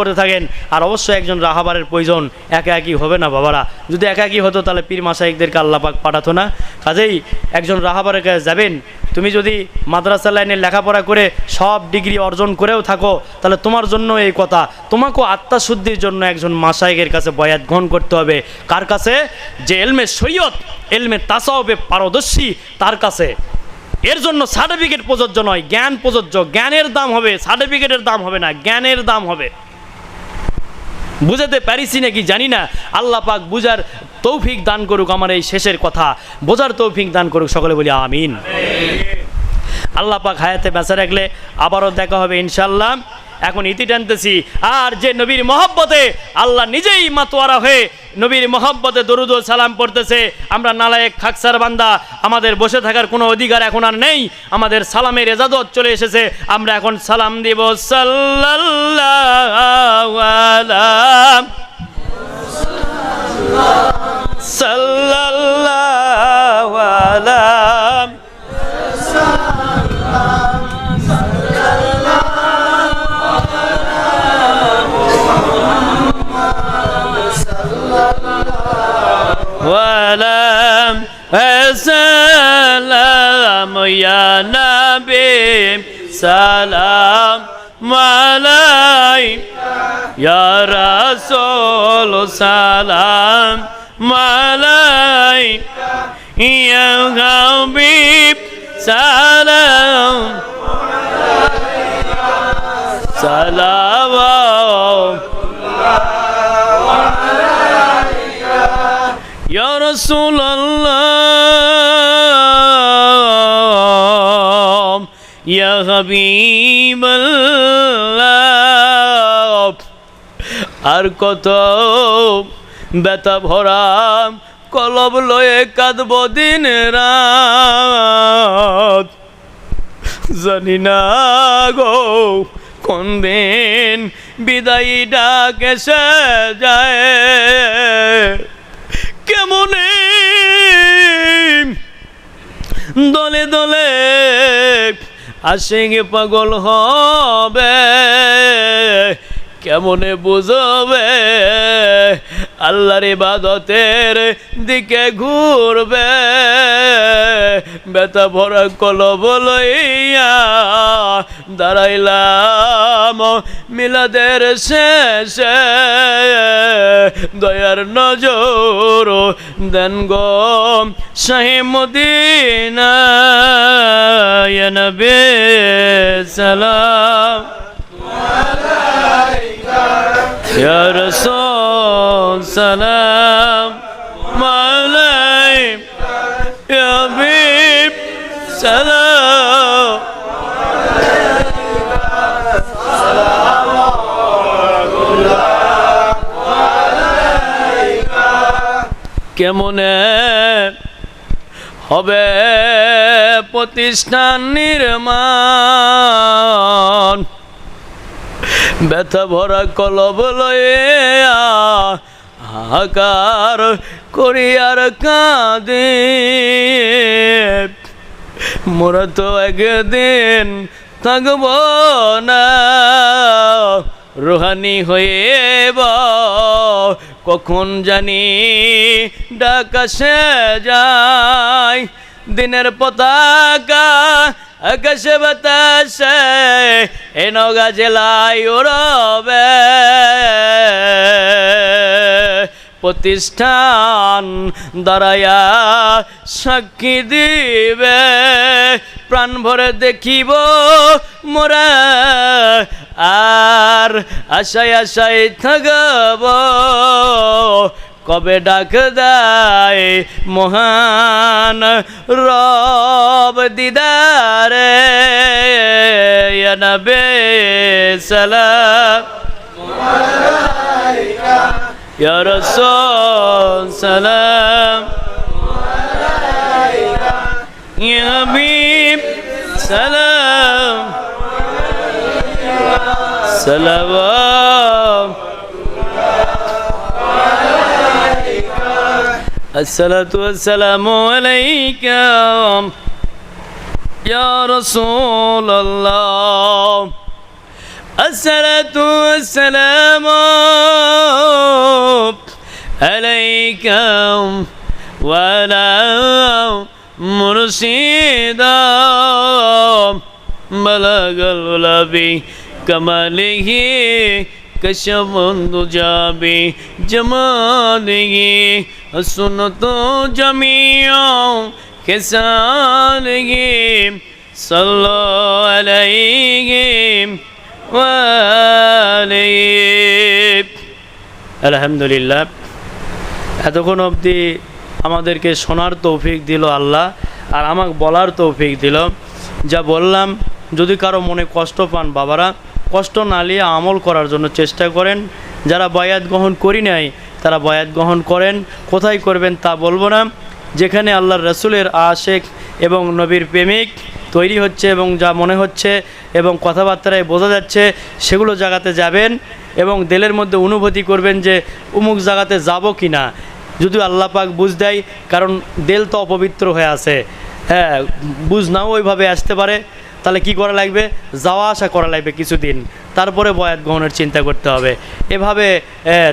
করতে থাকেন। আর অবশ্যই একজন রাহাবারের প্রয়োজন। একা একই হবে না বাবারা। যদি একা একই হতো তাহলে পীর মাসাইকদেরকে আল্লাপাক পাঠাতো না। কাজেই একজন রাহাবারের কাছে যাবেন। তুমি যদি মাদ্রাসা লাইনে লেখাপড়া করে সব ডিগ্রি অর্জন করেও থাকো, তাহলে তোমার জন্য এই কথা। তোমাকেও আত্মাশুদ্ধির জন্য একজন মাসাইকের কাছে বয়াত গ্রহণ করতে হবে। কার কাছে? যে এলমে সৈয়দ, এলমে তাসাওবে পারদর্শী, তার কাছে। এর জন্য সার্টিফিকেট প্রযোজ্য নয়, জ্ঞান প্রযোজ্য। জ্ঞানের দাম হবে সার্টিফিকেটের দাম হবে না, জ্ঞানের দাম হবে। বুঝাতে পারিছি নাকি জানি না। আল্লাহ পাক বুঝার তৌফিক দান করুক আমার এই শেষের কথা। বোঝার তৌফিক দান করুক, সকলে বলি আমিন। আল্লাহ পাক হায়াতে বেঁচে রাখলে আবারও দেখা হবে ইনশাল্লাহ এখন ইতি টানতেছি। আর যে নবীর মহব্বতে আল্লাহ নিজেই মাতোয়ারা হয়ে নবীর মোহাম্মতে দরুদ সালাম পড়তেছে। আমরা নালায়েক খাকসার বান্দা, আমাদের বসে থাকার কোনো অধিকার এখন আর নেই। আমাদের সালামের এজাদত চলে এসেছে। আমরা এখন সালাম দিব সাল্লাল্লাহ আলা ولم السلام يا نبي سلام عليك يا رسول سلام عليك يا حبيب سلام سلام রসুল্লাহ ইয়া হাবিবাল্লাহ আর কত ব্যথা ভরাম কলব লয়ে কাঁদব দিন রাত। জানি না গো, কোন দিন বিদায়ী ডাকে এসে যায়। কেমনে দলে দলে আশেগে পাগল হবে কেমনে বুঝবে আল্লাহর ইবাদতের দিকে ঘুরবে। বেতা ভরা কলব লইয়া দাঁড়াইলাম মিলাদের শেষে। দয়ার নজর দেন গো শাহি মদিনা নবী সালাম। يا رسول سلام عليك يا حبيب سلام কেমনে হবে প্রতিষ্ঠান নির্মাণ ব্যথা ভরা কলব লয়ে হাহাকার করিয়ার কাঁদে। মোরা তো একদিন থাকব না, রোহানি হয়ে কখন জানি ডাকাশে যায়। দিনের পতাকা আকাশে বাতাসে এ নগা জেলায় উড়বে। প্রতিষ্ঠান দাঁড়ায়া সাক্ষী দিবে। প্রাণ ভরে দেখিব মোরা, আর আশায় আশায় থাকব। কবে ডাক দেয় মহান রব দিদারে? নবে সালাম। সালাম। হাবিব সালাম। সালাম। الصلاة والسلام عليك. يا رسول الله. الصلاة والسلام عليك وعلى مرشدا. بلغ কশবন্ধু যাবে জমা দিয়ে তো জমিয় কেসান গে সাল্লা আলহামদুলিল্লাহ এতক্ষণ অবধি আমাদেরকে শোনার তৌফিক দিল আল্লাহ, আর আমাকে বলার তৌফিক দিল। যা বললাম, যদি কারও মনে কষ্ট পান বাবারা কষ্ট না নিয়ে আমল করার জন্য চেষ্টা করেন। যারা বয়াত গ্রহণ করি নাই, তারা বয়াত গ্রহণ করেন। কোথায় করবেন তা বলব না। যেখানে আল্লাহর রসুলের আশেক এবং নবীর প্রেমিক তৈরি হচ্ছে এবং যা মনে হচ্ছে এবং কথাবার্তায় বোঝা যাচ্ছে, সেগুলো জায়গাতে যাবেন এবং দিলের মধ্যে অনুভূতি করবেন যে উমুক জায়গাতে যাব কি না যদি আল্লাহ পাক বুঝ দেয়, কারণ দেল তো অপবিত্র হয়ে আছে। হ্যাঁ বুঝ নাও ওইভাবে আসতে পারে। তাহলে কি করা লাগবে? যাওয়া আসা করা লাগবে কিছুদিন। তারপরে বয়াত গ্রহণের চিন্তা করতে হবে। এভাবে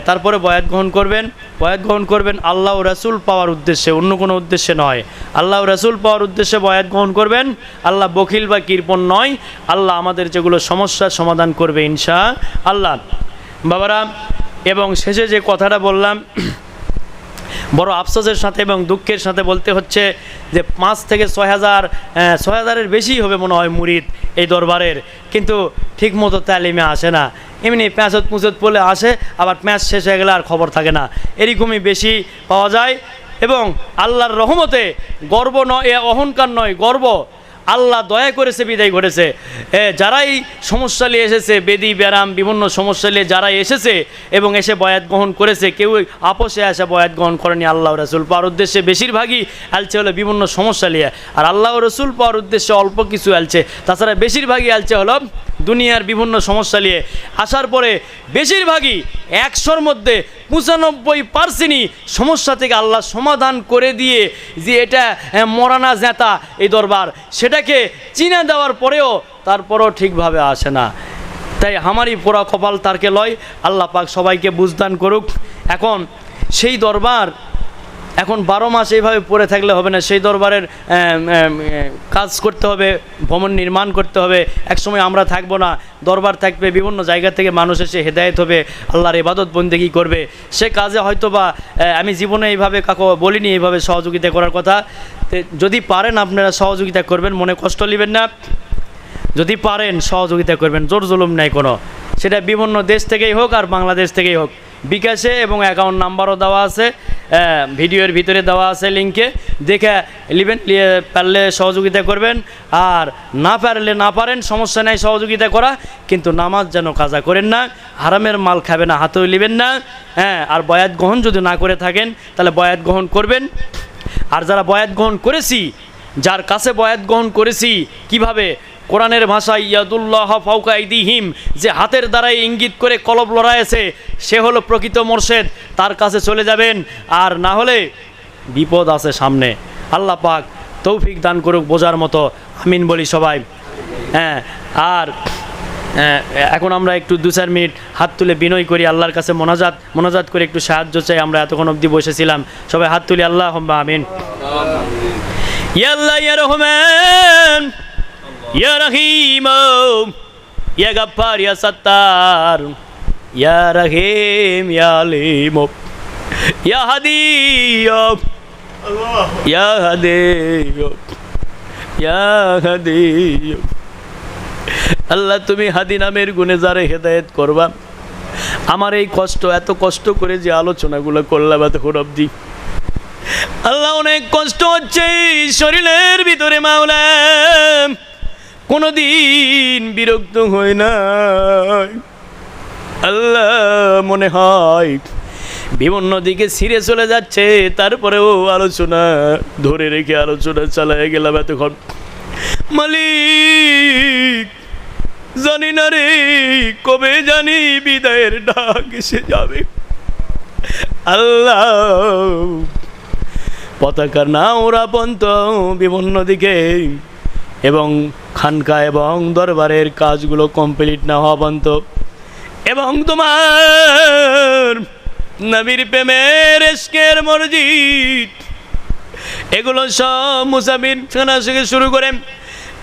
তারপরে বয়াত গ্রহণ করবেন। বয়াত গ্রহণ করবেন আল্লাহ রাসুল পাওয়ার উদ্দেশ্যে, অন্য কোনো উদ্দেশ্যে নয়। আল্লাহ রাসুল পাওয়ার উদ্দেশ্যে বয়াত গ্রহণ করবেন। আল্লাহ বকিল বা কৃপণ নয়। আল্লাহ আমাদের যেগুলো সমস্যার সমাধান করবে ইনশা আল্লাহ। বাবারা, এবং শেষে যে কথাটা বললাম বড় আফসোসের সাথে এবং দুঃখের সাথে বলতে হচ্ছে যে পাঁচ থেকে ছয় হাজার ছয় হাজারের বেশি হবে মনে হয় মুরিদ এই দরবারের। কিন্তু ঠিকমতো তালিমে আসে না। এমনি প্যাঁচত পুঁচত পড়লে আসে, আবার প্যাঁচ শেষ হয়ে গেলে আর খবর থাকে না। এরকমই বেশি পাওয়া যায় এবং আল্লাহর রহমতে গর্ব নয় অহংকার নয়, গর্ব আল্লাহ দয়া করেছে বিদায় এ, যারাই সমস্যা নিয়ে এসেছে বেদি ব্যারাম বিভিন্ন সমস্যা নিয়ে যারাই এসেছে এবং এসে বয়াত গ্রহণ করেছে কেউ আপোষে আসে বয়াত গ্রহণ করেনি আল্লাহ রসুল। পাওয়ার উদ্দেশ্যে বেশিরভাগই আলছে হলো বিভিন্ন সমস্যা নিয়ে। আর আল্লাহ রসুল পাওয়ার উদ্দেশ্যে অল্প কিছু আলছে। তাছাড়া বেশিরভাগই আলছে হলো দুনিয়ার বিভিন্ন সমস্যা নিয়ে। আসার পরে বেশিরভাগই একশোর মধ্যে পঁচানব্বই পার্সেন্টই সমস্যা থেকে আল্লাহ সমাধান করে দিয়ে যে এটা মরানা জেতা এই দরবার, সেটাকে চিনে দেওয়ার পরেও তারপরও ঠিকভাবে আসে না। তাই আমারই পোড়া কপাল তারকে লয়। আল্লাহ পাক সবাইকে বুঝদান করুক। এখন সেই দরবার এখন বারো মাস এইভাবে পড়ে থাকলে হবে না। সেই দরবারের কাজ করতে হবে, ভবন নির্মাণ করতে হবে। একসময় আমরা থাকব না। দরবার থাকবে, বিভিন্ন জায়গা থেকে মানুষ এসে হেদায়েত হবে, আল্লাহর ইবাদত বন্দেগী করবে। সে কাজে হয়তো বা আমি জীবনে এইভাবে কাকু বলিনি এইভাবে সহযোগিতা করার কথা। যদি পারেন আপনারা সহযোগিতা করবেন, মনে কষ্ট নেবেন না। যদি পারেন সহযোগিতা করবেন, জোর জুলুম নাই কোনো। সেটা বিভিন্ন দেশ থেকেই হোক আর বাংলাদেশ থেকেই হোক। বিকাশে এবং অ্যাকাউন্ট নাম্বারও দেওয়া আছে ভিডিওর ভিতরে দেওয়া আছে লিঙ্কে দেখে নেবেন পারলে সহযোগিতা করবেন। আর না পারলে না পারেন, সমস্যা নাই, সহযোগিতা করা। কিন্তু নামাজ যেন কাজা করেন না, হারামের মাল খাবে না, হাতেও নেবেন না। হ্যাঁ আর বয়াত গ্রহণ যদি না করে থাকেন, তাহলে বয়াত গ্রহণ করবেন। আর যারা বয়াত গ্রহণ করেছি, যার কাছে বয়াত গ্রহণ করেছি, কীভাবে কোরআনের ভাষায় ইয়াদুল্লাহ ফাউকা ইদিহিম যে হাতের দ্বারাই ইঙ্গিত করে কলব লড়াইছে সে হলো প্রকৃত মোর্শেদ তার কাছে চলে যাবেন আর না হলে বিপদ আছে সামনে। আল্লাহ পাক তৌফিক দান করুক বোঝার মতো। আমিন বলি সবাই। হ্যাঁ আর হ্যাঁ, এখন আমরা একটু দু চার মিনিট হাত তুলে বিনয় করি আল্লাহর কাছে মোনাজাত মোনাজাত করে একটু সাহায্য চাই আমরা এতক্ষণ অবধি বসেছিলাম। সবাই হাত তুলি আল্লাহ আমিন। আল্লাহ রহমান ইয়া রহিম ইয়া গাফফার ইয়া সত্তার ইয়া রহিম ইয়া আলিম ইয়া হাদি ইয়া হাদি ইয়া হাদি আল্লাহ, তুমি হাদি নামের গুণে যারে হেদায়েত করবা, আমার এই কষ্ট, এত কষ্ট করে যে আলোচনাগুলো করলাম এতক্ষণ অবধি। আল্লাহ, অনেক কষ্ট হচ্ছে শরীরের ভিতরে মাওলা কোনোদিন বিরক্ত হয় না আল্লাহ মনে হয় বিভিন্ন দিকে ছিঁড়ে চলে যাচ্ছে, তারপরেও আলোচনা ধরে রেখে আলোচনা চালায় গেলাম এতক্ষণ। মালিক, জানি না রে, কবে জানি বিদায়ের ডাক এসে যাবে। আল্লাহ, পতাকার না ওরা পন্ত বিভিন্ন দিকে এবং খানকা এবং দরবারের কাজগুলো কমপ্লিট না হওয়া পর্যন্ত, এবং তোমার নবীর প্রেমের এসকের মসজিদ, এগুলো সব মুসাফির খানা থেকে শুরু করে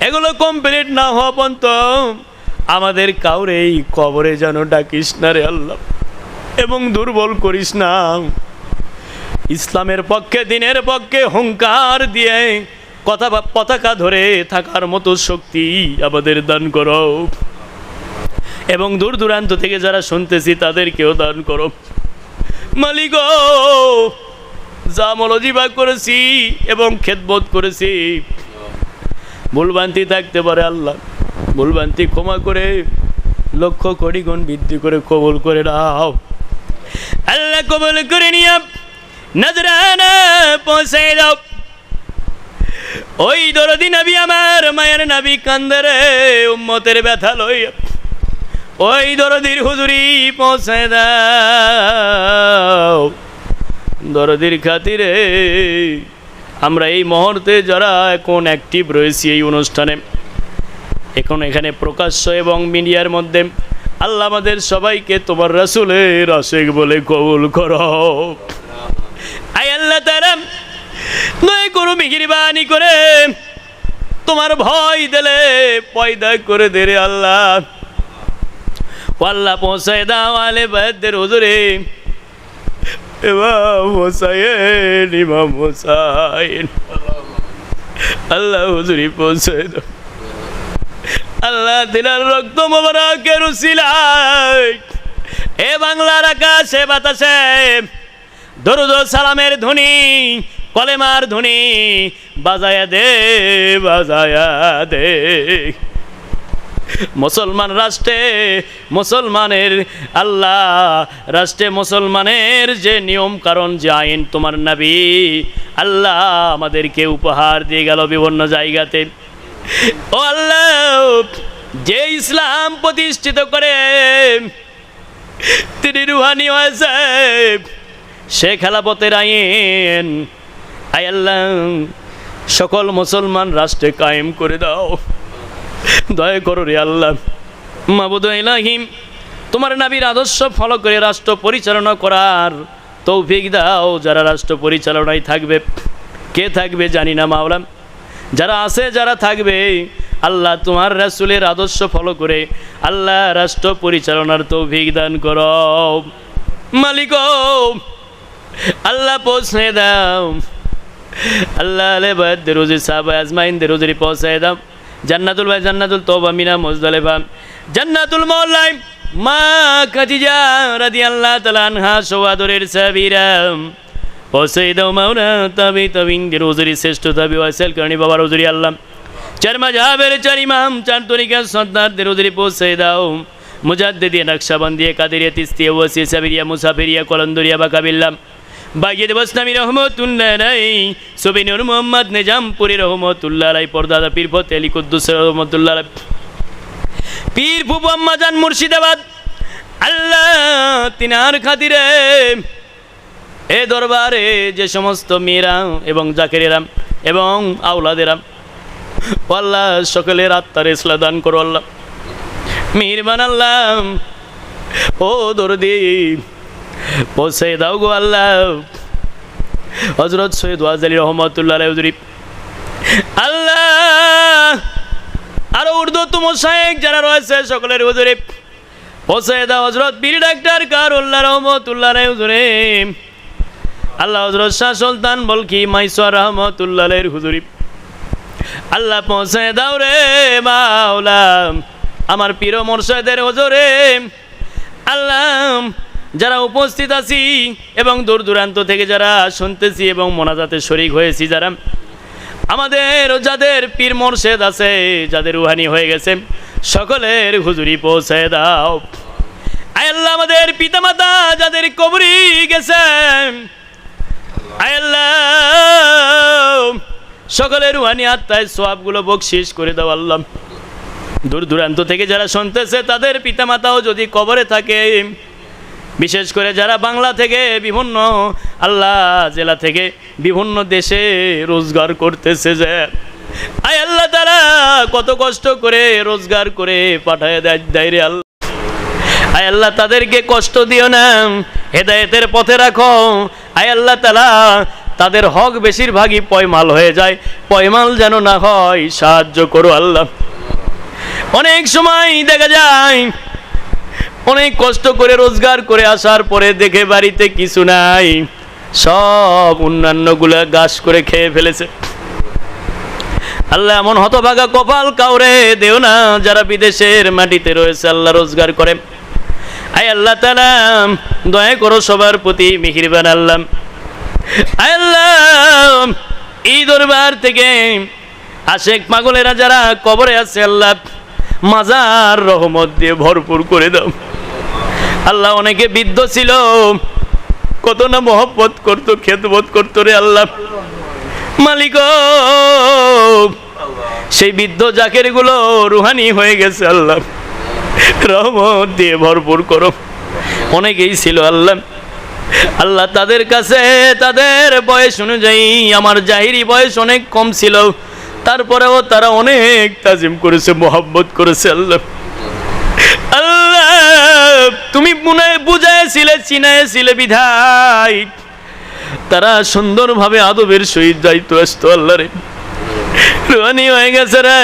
এগুলো কমপ্লিট না হওয়া পর্যন্ত আমাদের কাউরে এই কবরে যেন ডাকিস না রে আল্লাহ, এবং দুর্বল করিস না। ইসলামের পক্ষে, দিনের পক্ষে হুঙ্কার দিয়ে কথা পতাকা ধরে থাকার মতো শক্তি আমাদের দান করো। এবং দূর দূরান্ত থেকে যারা শুনতেছি, তাদেরকেও দান করো। মালিক যা মলজিবা করেছি এবং খেদবোধ করেছি ভুলভ্রান্তি থাকতে পারে আল্লাহ। ভুলভ্রান্তি ক্ষমা করে, লক্ষ কোটি গুণ বৃদ্ধি করে কবল করে দাও আল্লাহ কবুল করে নিয়ে, নজরানা পৌঁছে দাও। ওই দরদি নবী আমার, মায়ের নবী কান্দরে উম্মতের ব্যথা লইয়া ওই দরদির হুজুরি পৌঁছে দাও। দরদির খাতিরে আমরা এই মুহূর্তে যারা এখন অ্যাক্টিভ রয়েছি এই অনুষ্ঠানে, এখন এখানে প্রকাশ্য এবং মিডিয়ার মধ্যে আল্লাহ আমাদের সবাইকে তোমার রাসুলের আশেক বলে কবুল করো। আই আল্লাহ তারা নয় করো মিহিরবানি করে। তোমার ভয় দিলে পয়দা করে দে রে আল্লাহ। আল্লাহ পৌঁছায় দাও আলে বাদের হুজুরে। ইমাম হোসাইন ইমাম হোসাইন। আল্লাহ হুজুরি পৌঁছায় দাও। আল্লাহ দিলার রক্ত মোবারকের উসিলায়। এ বাংলার আকাশে বাতাসে দরুদ সালামের ধ্বনি কলেমার ধ্বনি বাজায়া দে বাজায়া দে। মুসলমান রাষ্ট্রে মুসলমানের আল্লাহ, রাষ্ট্রে মুসলমানের যে নিয়ম কারণ, যে আইন তোমার নাবি, আল্লাহ আমাদেরকে উপহার দিয়ে গেল বিভিন্ন জায়গাতে। ও আল্লাহ, যে ইসলাম প্রতিষ্ঠিত করে তিনি রুহানি হয়েছে, সে খেলাপথের আইন আই আল্লাহ, সকল মুসলমান রাষ্ট্রে কায়েম করে দাও। দয়া করো রে আল্লাহ। মাবুদ ইলাহিম, তোমার নাবির আদর্শ ফলো করে রাষ্ট্র পরিচালনা করার তৌফিক দাও। যারা রাষ্ট্র পরিচালনায় থাকবে, কে থাকবে জানি না মাওলাম যারা আছে, যারা থাকবে, আল্লাহ তোমার রাসুলের আদর্শ ফলো করে আল্লাহ রাষ্ট্র পরিচালনার তৌফিক দান কর। মালিক আল্লাহ পৌঁছে দাও। আল্লাহ আলে বাদ সাহাব আজমাইন দে রোজরি পৌঁছায় দাও জান্নাতুল ভাই, জান্নাতুল তোবা মিনা মুজদালিফা জান্নাতুল মওলাই মা খাদিজা রাদিয়াল্লাহু তাআলা আনহা সওয়াদরের সাবিরা। পৌঁছে দাও মাওনা তাবি তাবিন দে রোজরি শ্রেষ্ঠ তাবি ওয়াইসাল করনি বাবা রোজরি আল্লাহ। চার মাঝাবের চার ইমাম, চার তরিকা সর্দার দে রোজরি পৌঁছে দাও মুজাদ্দিদিয়া নকশাবন্দিয়া কাদেরিয়া, তিস্তিয়া, ওয়াসিয়া, সাবিরিয়া, মুসাফিরিয়া, কলন্দরিয়া বাকাবিল্লাম বাইয়েদ বসনামি রহমতুল্লাহ সবিনুর মোহাম্মদ নিজামপুরি রহমতুল্লাহ রাই পর্দাদা পীর ফতে আলী কুদ্দুস রহমতুল্লাহ পীর ফুবু আম্মাজান মুর্শিদাবাদ, আল্লাহ তিনার খাতিরে এ দরবারে যে সমস্ত মেয়েরা এবং জাকেরেরাম এবং আউলাদেরাম ও আল্লাহ সকলের আত্মার ইসলা দান করো আল্লাহ। মেহরবান আল্লাহ, ও দরদি পৌঁছে দাও গো আল্লাহ। হজরত সৈয়দ ওয়াজ আলী রহমতুল্লাহ হুজুরি আল্লাহ! আরও উর্দু তুম শাহেক যারা রয়েছে সকলের হুজুরি। পৌঁছে দাও হজরত বীর ডাক্তার কারুল্লাহ রহমতুল্লাহ হুজুরে আল্লাহ হজরত শাহ সুলতান বলকি মাইসর রহমতুল্লাহ হুজুরি। আল্লাহ পৌঁছে দাও রে মাওলা আমার প্রিয় মোরশেদের হজরে। আল্লাহ যারা উপস্থিত আছি এবং দূর দূরান্ত থেকে যারা শুনতেছি এবং মোনাজাতে শরিক হয়েছি যারা, আমাদের যাদের পীর মোর্শেদ আছে, যাদের রুহানি হয়ে গেছে, সকলের হুজুরি পৌঁছে দাও। আয় আল্লাহ আমাদের পিতামাতা যাদের কবরি গেছে। সকলের রুহানি আত্মায় সোয়াবগুলো বকশিস করে দাও আল্লাহ। দূর দূরান্ত থেকে যারা শুনতেছে, তাদের পিতামাতাও যদি কবরে থাকে বিশেষ করে যারা বাংলা থেকে বিভিন্ন, আল্লাহ জেলা থেকে বিভিন্ন দেশে রোজগার করতেছে যে, আয় আল্লাহ তারা কত কষ্ট করে রোজগার করে পাঠায় দেয় রে আল্লাহ। আয় আল্লাহ তাদেরকে কষ্ট দিও না, হেদায়েতের পথে রাখো। আয় আল্লাহ তালা, তাদের হক বেশিরভাগই পয়মাল হয়ে যায়। পয়মাল যেন না হয়, সাহায্য করো আল্লাহ। অনেক সময় দেখা যায় অনেক কষ্ট করে, রোজগার করে আসার পরে দেখে বাড়িতে কিছু নাই। সব অন্যান্যগুলা গাছ করে খেয়ে ফেলেছে। আল্লাহ এমন হতভাগা কপাল কাউরে দেও না, যারা বিদেশের মাটিতে রয়েছে, আল্লাহ রোজগার করে। আয় আল্লাহ তালা দয়া করো সবার প্রতি মিহিরবান আল্লাহ। আয় আল্লাহ, এই দরবার থেকে আশেক পাগলেরা যারা কবরে আছে, আল্লাহ মাজার রহমত দিয়ে ভরপুর করে দাও। আল্লাহ অনেকে বিদ্ধ ছিল। কত না মহব্বত করতো খেতবোধ করতো রে আল্লাহ। মালিক সেই বৃদ্ধ জাকেরগুলো রুহানি হয়ে গেছে আল্লাহ। রহমত দিয়ে ভরপুর করো। অনেকেই ছিল আল্লাহ। আল্লাহ তাদের কাছে, তাদের বয়স অনুযায়ী, আমার জাহিরি বয়স অনেক কম ছিল। তারপরেও তারা অনেক তাজিম করেছে, মোহাব্বত করেছে আল্লাহ আল্লাহ। তুমি মনে বুঝাইছিলে চিনাইছিলে বিধায়। তারা সুন্দরভাবে আদবের সহিত যাইতো আসতো আল্লাহ রে রুহানি হয়ে গেছে রে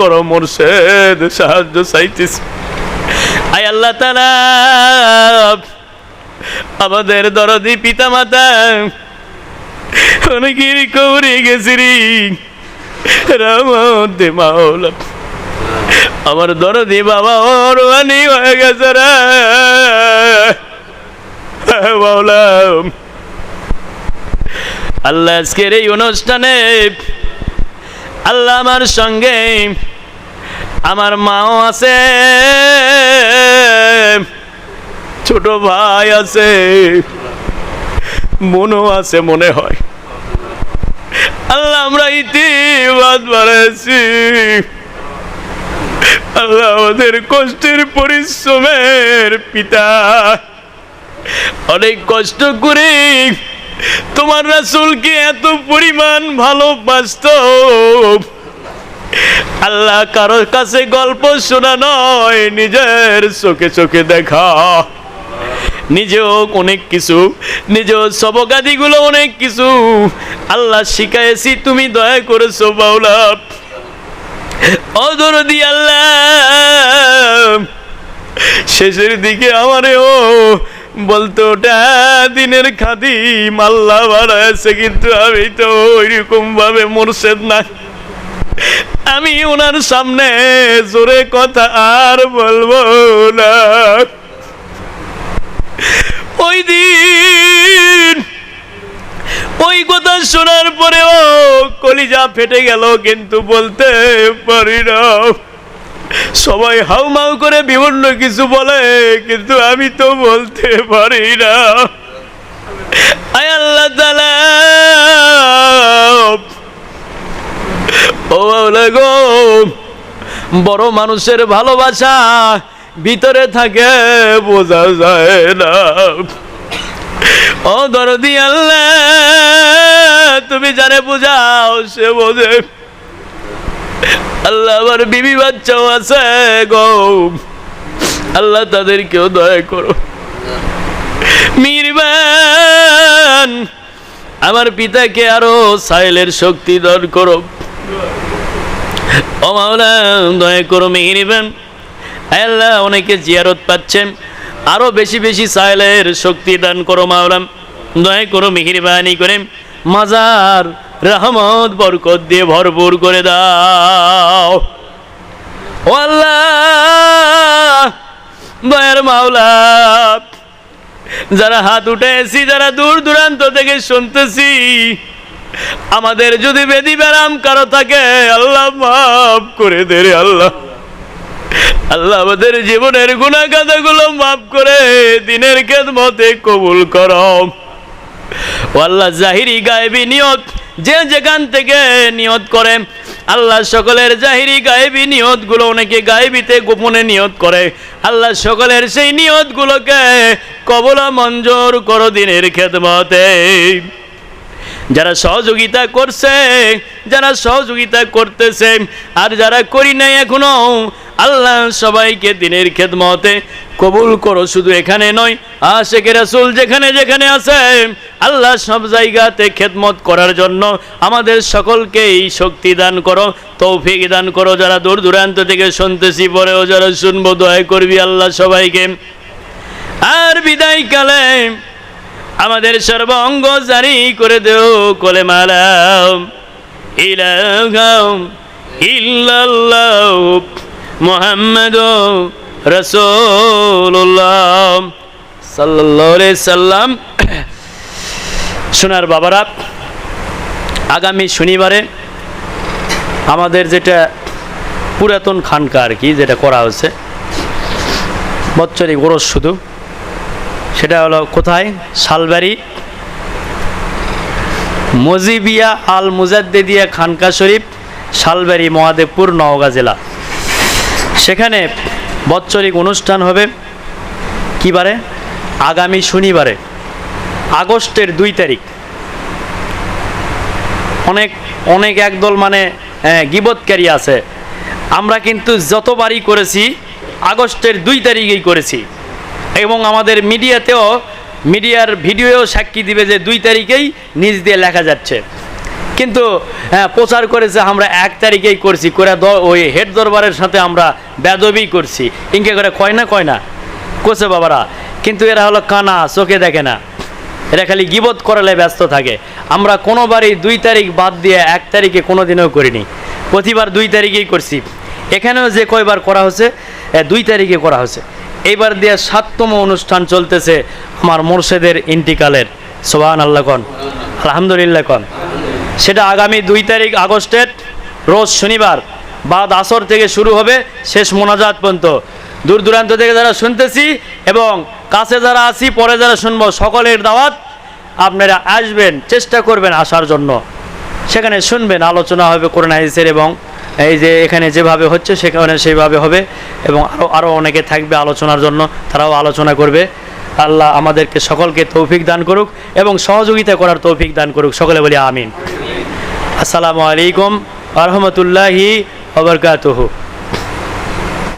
করো সাহায্য চাইতিস আল্লাহ তালা আমাদের দরদি পিতা মাতা অনেকেরই কবরে গেছি রে। রহমত দে মাওলা। আমার দরদি বাবা ওর হয়ে গেছে রে। আল্লাহ আজকের এই অনুষ্ঠানে আল্লাহ আমার সঙ্গে আমার মাও আছে, ছোট ভাই আছে মনও আছে মনে হয়। আল্লাহ আমরা ইতিবাদ বাড়াইছি। আল্লাহ আমাদের কষ্টের পরিশ্রমের পিতা। অনেক কষ্ট করে তোমার রাসুলকে এত পরিমাণ ভালোবাসত। আল্লাহ কারোর কাছে গল্প শোনা নয়, নিজের চোখে চোখে দেখা। নিজেও অনেক কিছু নিজ সবগাদিগুলো অনেক কিছু আল্লাহ শিখাইছি, তুমি দয়া করেছ বাউলা অদরদি আল্লাহ। শেষের দিকে আমারে ও বলতো, ওটা দিনের খাদিম, আল্লাহ বাড়াইছে কিন্তু আমি তো ওইরকম ভাবে মোরশেদ না। আমি ওনার সামনে জোরে কথা আর বলব না। ওই দিন ওই কথা শোনার পরেও কলিজা ফেটে গেল, কিন্তু বলতে পারি না। সবাই হাউমাউ করে বিভিন্ন কিছু বলে, কিন্তু আমি তো বলতে পারি না। আয় আল্লাহ তাআলা। ও গো, বড় মানুষের ভালোবাসা ভিতরে থাকে, বোঝা যায় না। ও দরদি আল্লাহ, তুমি জানে বুঝাও সে বোঝে। আল্লাহ আমার বিবি বাচ্চাও আছে গো। আল্লাহ তাদেরকেও দয়া করো। মিরবান, আমার পিতাকে আরও সাইলের শক্তি দান করো। ও মাওলা দয়া করো মিহিরিবান আল্লাহ, অনেকে জিয়ারত পাচ্ছেন। আরও বেশি বেশি সাইলের শক্তি দান করো মাওলাম দয়া করো মিহিরবানি করে মাজার রহমত, বরকত দিয়ে ভরপুর করে দাও। ও আল্লাহ, দয়ার মাওলা, যারা হাত উঠেছি, যারা দূর দূরান্ত থেকে শুনতেছি, আমাদের যদি বেদি ব্যারাম কারও থাকে, আল্লাহ মাফ করে দে রে আল্লাহ। আল্লাহ আমাদের জীবনের গুণাগাদাগুলো মাফ করে, দিনের খেদমতে কবুল করো। আল্লাহ জাহিরি গায়েবী নিয়ত, যে যেখান থেকে নিয়ত করে, আল্লাহ সকলের জাহিরি গায়েবী নিয়তগুলো অনেকে গায়েবীতে গোপনে নিয়ত করে। আল্লাহ সকলের সেই নিয়তগুলোকে কবলা মঞ্জুর করো দিনের খেদমতে। যারা সহযোগিতা করছে, যারা সহযোগিতা করতেছে, আর যারা করি নাই এখনও, আল্লাহ সবাইকে দিনের খেদমতে কবুল করো, শুধু এখানে নয়, আশেখ রাসুল যেখানে যেখানে আছে, আল্লাহ সব জায়গাতে খেদমত করার জন্য আমাদের সকলকেই শক্তি দান করো, তৌফিক দান করো। যারা দূর দূরান্ত থেকে শুনতেছি, পরেও যারা শুনব, দয়া করবি আল্লাহ সবাইকে। আর বিদায় কালে আমাদের সর্ব অঙ্গ জারি করে দেও কোলে মালাম মোহাম্মদ রসুল্লাহ সাল্লাহ সাল্লাম। সোনার বাবারা, আগামী শনিবারে আমাদের যেটা পুরাতন খানকা আর কি, যেটা করা হচ্ছে বৎসরিক ওরস শুধু। সেটা হলো কোথায়? শালবাড়ি। মজিবিয়া আল মুজাদ্দেদিয়া খানকা শরীফ, শালবাড়ি, মহাদেবপুর, নওগাঁ জেলা। সেখানে বৎসরিক অনুষ্ঠান হবে। কিবারে আগামী শনিবারে, আগস্টের দুই তারিখ। অনেক অনেক একদল মানে গিবৎকারী আছে। আমরা কিন্তু যতবারই করেছি, আগস্টের দুই তারিখেই করেছি। এবং আমাদের মিডিয়াতেও মিডিয়ার ভিডিওও সাক্ষী দিবে যে দুই তারিখেই নিজ দিয়ে লেখা যাচ্ছে। কিন্তু হ্যাঁ, প্রচার করেছে আমরা এক তারিখেই করছি করে ওই হেড দরবারের সাথে আমরা বেদবি করছি। ইনকে করে কয় না কয় না? কোসে বাবারা কিন্তু এরা হলো কানা চোখে দেখে না। এরা খালি গিবত করালে ব্যস্ত থাকে। আমরা কোনোবারই দুই তারিখ বাদ দিয়ে এক তারিখে কোনো দিনও করিনি। প্রতিবার দুই তারিখেই করছি। এখানেও যে কয়বার করা হচ্ছে দুই তারিখে করা হচ্ছে এইবার দিয়ে সাততম অনুষ্ঠান চলতেছে আমার মোর্শেদের ইন্টিকালের সোহান আল্লাহ কন। আলহামদুলিল্লাহ কন। সেটা আগামী দুই তারিখ আগস্টের, রোজ শনিবার, বাদ আসর থেকে শুরু হবে শেষ মোনাজাত পর্যন্ত। দূর দূরান্ত থেকে যারা শুনতেছি এবং কাছে যারা আছি, পরে যারা শুনব, সকলের দাওয়াত আপনারা আসবেন, চেষ্টা করবেন আসার জন্য। সেখানে শুনবেন, আলোচনা হবে করোনা এবং এই যে এখানে যেভাবে হচ্ছে সেখানে সেইভাবে হবে এবং আরও আরও অনেকে থাকবে আলোচনার জন্য, তারাও আলোচনা করবে। আল্লাহ আমাদেরকে সকলকে তৌফিক দান করুক এবং সহযোগিতা করার তৌফিক দান করুক। সকলে বলি আমিন। আসসালামু আলাইকুম আরহামতুল্লাহি ওবরকাতুহু